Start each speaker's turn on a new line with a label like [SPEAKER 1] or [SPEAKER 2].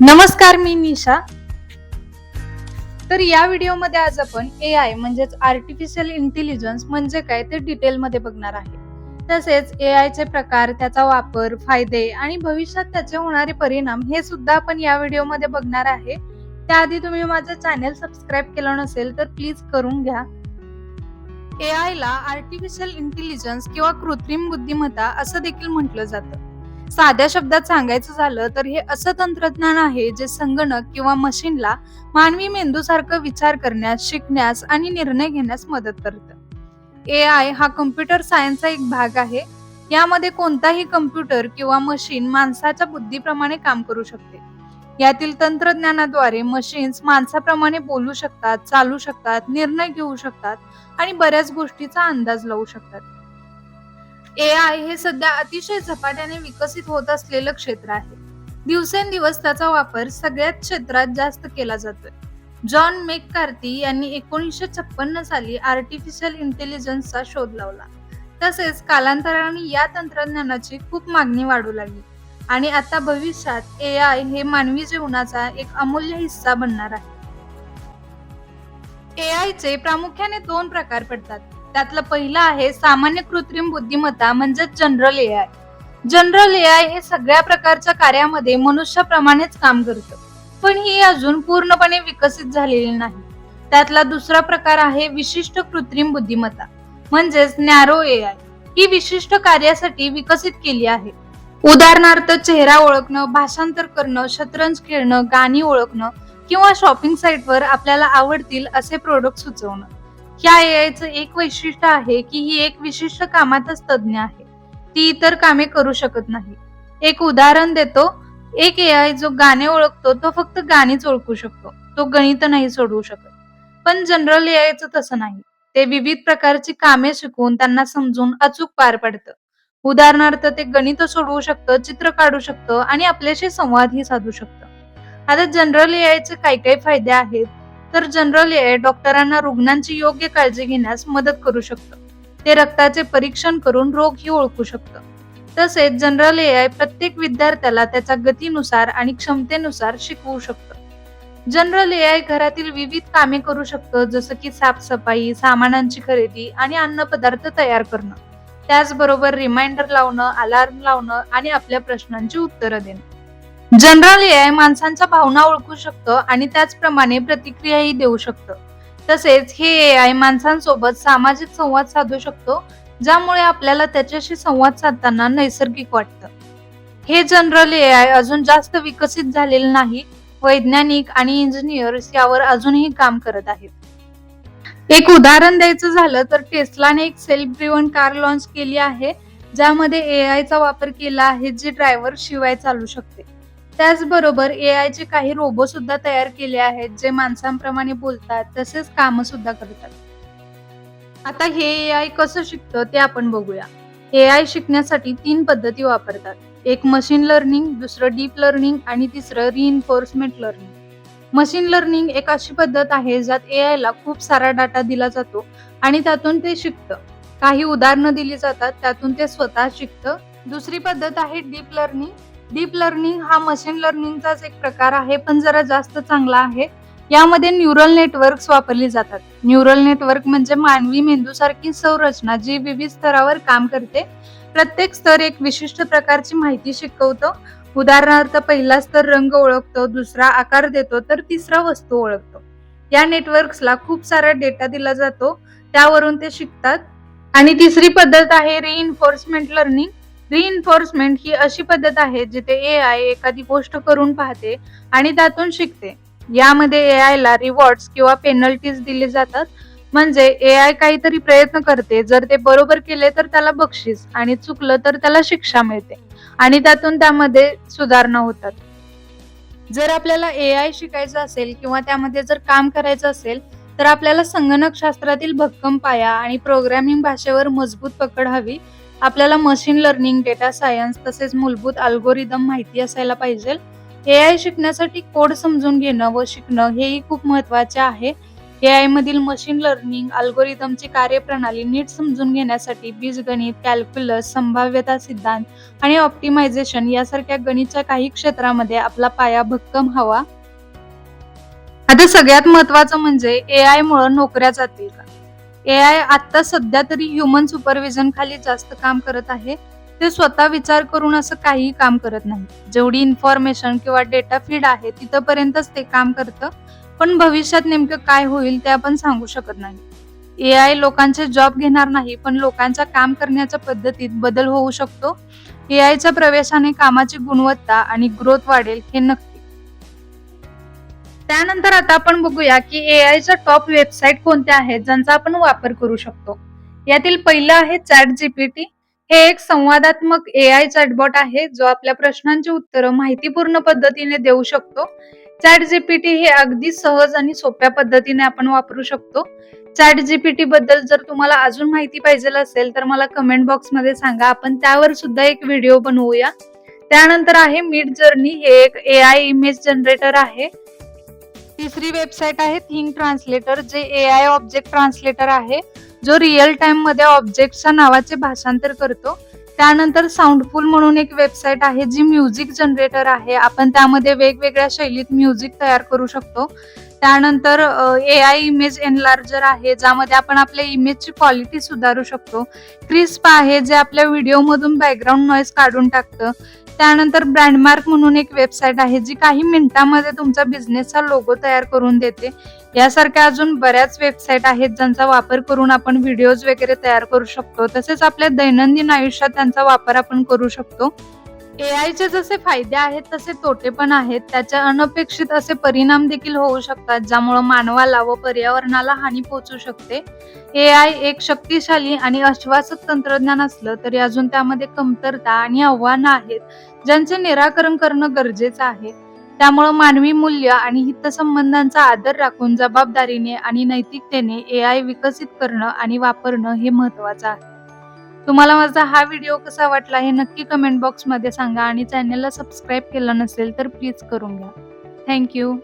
[SPEAKER 1] नमस्कार मी निशा. तर या व्हिडिओमध्ये आज आपण ए आय म्हणजेच आर्टिफिशियल इंटेलिजन्स म्हणजे काय ते डिटेलमध्ये बघणार आहे. तसेच ए आयचे प्रकार त्याचा वापर फायदे आणि भविष्यात त्याचे होणारे परिणाम हे सुद्धा आपण या व्हिडिओमध्ये बघणार आहे. त्याआधी तुम्ही माझं चॅनेल सबस्क्राईब केलं नसेल तर प्लीज करून घ्या. ए आयला आर्टिफिशियल इंटेलिजन्स किंवा कृत्रिम बुद्धिमत्ता असं देखील म्हटलं जातं. साध्या शब्दात सांगायचं झालं तर हे असं तंत्रज्ञान आहे जे संगणक किंवा मशीनला मानवी मेंदूसारखं विचार करण्यास शिकण्यास आणि निर्णय घेण्यास मदत करतं. ए आय हा कम्प्युटर सायन्सचा एक भाग आहे. यामध्ये कोणताही कम्प्युटर किंवा मशीन माणसाच्या बुद्धीप्रमाणे काम करू शकते. यातील तंत्रज्ञानाद्वारे मशीन्स माणसाप्रमाणे बोलू शकतात चालू शकतात निर्णय घेऊ शकतात आणि बऱ्याच गोष्टीचा अंदाज लावू शकतात. ए आय हे सध्या अतिशय झपाट्याने विकसित होत असलेलं क्षेत्र आहे. दिवसेंदिवस त्याचा वापर सगळ्याच क्षेत्रात जास्त केला जातोय. जॉन मेक कार्ती यांनी एकोणीसशे छप्पन्न साली आर्टिफिशियल इंटेलिजन्सचा शोध लावला. तसेच कालांतराने या तंत्रज्ञानाची खूप मागणी वाढू लागली. आणि आता भविष्यात ए आय हे मानवी जीवनाचा एक अमूल्य हिस्सा बनणार आहे. ए आय चे प्रामुख्याने दोन प्रकार पडतात. त्यातलं पहिलं आहे सामान्य कृत्रिम बुद्धिमत्ता म्हणजे general A I general A I हे सगळ्या प्रकारच्या कार्यामध्ये मनुष्याप्रमाणेच काम करतं. पण ही अजून पूर्णपणे विकसित झालेली नाही. त्यातला दुसरा प्रकार आहे विशिष्ट कृत्रिम बुद्धिमत्ता म्हणजेच नॅरो ए आय ही विशिष्ट कार्यासाठी विकसित केली आहे. उदाहरणार्थ चेहरा ओळखणं भाषांतर करणं शतरंज खेळणं गाणी ओळखणं किंवा शॉपिंग साईटवर आपल्याला आवडतील असे प्रोडक्ट सुचवणं. ह्या एआयचं एक वैशिष्ट्य आहे की ही एक विशिष्ट कामातच तज्ज्ञ आहे. ती इतर कामे करू शकत नाही. एक उदाहरण देतो. एक एआय जो गाणे ओळखतो तो फक्त गाणीच ओळखू शकतो. तो गणित नाही सोडवू शकत. पण जनरल एआयचं तसं नाही. ते विविध प्रकारची कामे शिकवून त्यांना समजून अचूक पार पडतं. उदाहरणार्थ ते गणित सोडवू शकतं चित्र काढू शकतं आणि आपल्याशी संवादही साधू शकतं. आता जनरल एआयचे काही काही फायदे आहेत? तर जनरल एआय डॉक्टरांना रुग्णांची योग्य काळजी घेण्यास मदत करू शकतं. ते रक्ताचे परीक्षण करून रोगही ओळखू शकतं. तसेच जनरल एआय प्रत्येक विद्यार्थ्याला त्याच्या गतीनुसार आणि क्षमतेनुसार शिकवू शकतं. जनरल एआय घरातील विविध कामे करू शकतं जसं की साफसफाई सामानांची खरेदी आणि अन्नपदार्थ तयार करणं. त्याचबरोबर रिमाइंडर लावणं अलार्म लावणं आणि आपल्या प्रश्नांची उत्तरं देणं. जनरल एआय माणसांच्या भावना ओळखू शकतं आणि त्याचप्रमाणे प्रतिक्रियाही देऊ शकतं. तसेच हे एआय माणसांसोबत सामाजिक संवाद साधू शकतो ज्यामुळे आपल्याला त्याच्याशी संवाद साधताना नैसर्गिक वाटतं. हे जनरल एआय अजून जास्त विकसित झालेलं नाही वैज्ञानिक आणि इंजिनियर्स यावर अजूनही काम करत आहेत. एक उदाहरण द्यायचं झालं तर टेस्लाने एक सेल्फ ड्रिव्हन कार लॉन्च केली आहे ज्यामध्ये एआय चा वापर केला आहे जे ड्रायव्हर शिवाय चालू शकते. त्याचबरोबर एआय चे काही रोबो सुद्धा तयार केले आहेत जे माणसांप्रमाणे बोलतात तसेच काम सुद्धा करतात. आता हे एआय कसं शिकतं ते आपण बघूया. एआय शिकण्यासाठी तीन पद्धती वापरतात. एक मशीन लर्निंग दुसरं डीप लर्निंग आणि तिसरं रिइन्फोर्समेंट लर्निंग मशीन लर्निंग एक अशी पद्धत आहे ज्यात एआय ला खूप सारा डाटा दिला जातो आणि त्यातून ते शिकतं. काही उदाहरणं दिली जातात त्यातून ते स्वतः शिकतं. दुसरी पद्धत आहे डीप लर्निंग डीप लर्निंग हा मशीन लर्निंगचाच एक प्रकार आहे पण जरा जास्त चांगला आहे. यामध्ये न्यूरल नेटवर्क्स वापरली जातात. न्यूरल नेटवर्क म्हणजे मानवी मेंदूसारखी संरचना जी विविध स्तरावर काम करते. प्रत्येक स्तर एक विशिष्ट प्रकारची माहिती शिकवतो. उदाहरणार्थ पहिला स्तर रंग ओळखतो दुसरा आकार देतो तर तिसरा वस्तू ओळखतो. या नेटवर्क्सला खूप सारा डेटा दिला जातो. त्यावरून ते शिकतात. आणि तिसरी पद्धत आहे रिइन्फोर्समेंट लर्निंग रिइन्फोर्समेंट ही अशी पद्धत आहे जिथे ए आय एखादी गोष्ट करून पाहते आणि त्यातून शिकते. यामध्ये ए आय ला रिवॉर्ड्स किंवा पेनल्टीज दिले जातात. म्हणजे ए आय काहीतरी प्रयत्न करते. जर ते बरोबर केले तर त्याला बक्षीस आणि चुकलं तर त्याला शिक्षा मिळते. आणि त्यातून त्यामध्ये सुधारणा होतात. जर आपल्याला ए आय शिकायचं असेल किंवा त्यामध्ये जर काम करायचं असेल तर आपल्याला संगणक शास्त्रातील भक्कम पाया आणि प्रोग्रॅमिंग भाषेवर मजबूत पकड हवी. आपल्याला मशीन लर्निंग डेटा सायन्स तसेच मूलभूत अल्गोरिदम माहिती असायला पाहिजे. ए आय शिकण्यासाठी कोड समजून घेणं व शिकणं हेही खूप महत्त्वाचे आहे. ए आय मधील मशीन लर्निंग अल्गोरिदमची कार्यप्रणाली नीट समजून घेण्यासाठी बीजगणित कॅल्क्युलस संभाव्यता सिद्धांत आणि ऑप्टिमायझेशन यासारख्या गणितच्या काही क्षेत्रामध्ये आपला पाया भक्कम हवा. आता सगळ्यात महत्वाचं म्हणजे ए आय मुळे नोकऱ्या जातील का? ए आय आता सध्या तरी ह्युमन सुपरविजन खाली जास्त काम करत आहे. ते स्वतः विचार करून असं काहीही काम करत नाही. जेवढी इन्फॉर्मेशन किंवा डेटा फीड आहे तिथपर्यंतच ते काम करतं. पण भविष्यात नेमकं काय होईल ते आपण सांगू शकत नाही. ए आय लोकांचे जॉब घेणार नाही पण लोकांच्या काम करण्याच्या पद्धतीत बदल होऊ शकतो. ए आयच्या प्रवेशाने कामाची गुणवत्ता आणि ग्रोथ वाढेल हे नक्की त्यानंतर आता आपण बघूया की ए आयच्या टॉप वेबसाईट कोणत्या आहेत ज्यांचा आपण वापर करू शकतो. यातील पहिलं आहे चॅट जीपीटी हे एक संवादात्मक ए आय चॅटबॉट आहे जो आपल्या प्रश्नांची उत्तरं माहितीपूर्ण पद्धतीने देऊ शकतो. चॅट जीपीटी हे अगदी सहज आणि सोप्या पद्धतीने आपण वापरू शकतो. चॅट जीपीटी बद्दल जर तुम्हाला अजून माहिती पाहिजे असेल तर मला कमेंट बॉक्समध्ये सांगा. आपण त्यावर सुद्धा एक व्हिडिओ बनवूया. त्यानंतर आहे मिड जर्नी हे एक ए आय इमेज जनरेटर आहे. तिसरी वेबसाईट आहे थिंक ट्रान्सलेटर जे ए आय ऑब्जेक्ट ट्रान्सलेटर आहे जो रिअल टाइममध्ये ऑब्जेक्टच्या नावाचे भाषांतर करतो. त्यानंतर साऊंडफुल म्हणून एक वेबसाईट आहे जी म्युझिक जनरेटर आहे. आपण त्यामध्ये वेगवेगळ्या शैलीत म्युझिक तयार करू शकतो. त्यानंतर ए आय इमेज एनलार्जर आहे ज्यामध्ये आपण आपल्या इमेजची क्वालिटी सुधारू शकतो. क्रिस्प आहे जे आपल्या व्हिडिओमधून बॅकग्राऊंड नॉईज काढून टाकतं. त्यानंतर ब्रँडमार्क म्हणून एक वेबसाईट आहे जी काही मिनिटांमध्ये तुमचा बिझनेसचा लोगो तयार करून देते. यासारख्या अजून बऱ्याच वेबसाईट आहेत ज्यांचा वापर करून आपण व्हिडिओज वगैरे तयार करू शकतो. तसेच आपल्या दैनंदिन आयुष्यात त्यांचा वापर आपण करू शकतो. ए जसे फायदे आहेत तसे तोटे पण आहेत. त्याचे अनपेक्षित असे परिणाम देखील होऊ शकतात ज्यामुळे मानवाला व पर्यावरणाला हानी पोहोचू शकते. ए आय एक शक्तिशाली आणि आश्वासक तंत्रज्ञान असलं तरी अजून त्यामध्ये कमतरता आणि आव्हानं आहेत ज्यांचे निराकरण करणं गरजेचं आहे. त्यामुळं मानवी मूल्य आणि हितसंबंधांचा आदर राखून जबाबदारीने आणि नैतिकतेने ए आय विकसित करणं आणि वापरणं हे महत्वाचं आहे. तुम्हाला माझा हा व्हिडिओ कसा वाटला हे नक्की कमेंट बॉक्समध्ये सांगा आणि चॅनलला सबस्क्राईब केलं नसेल तर प्लीज करून घ्या. थँक्यू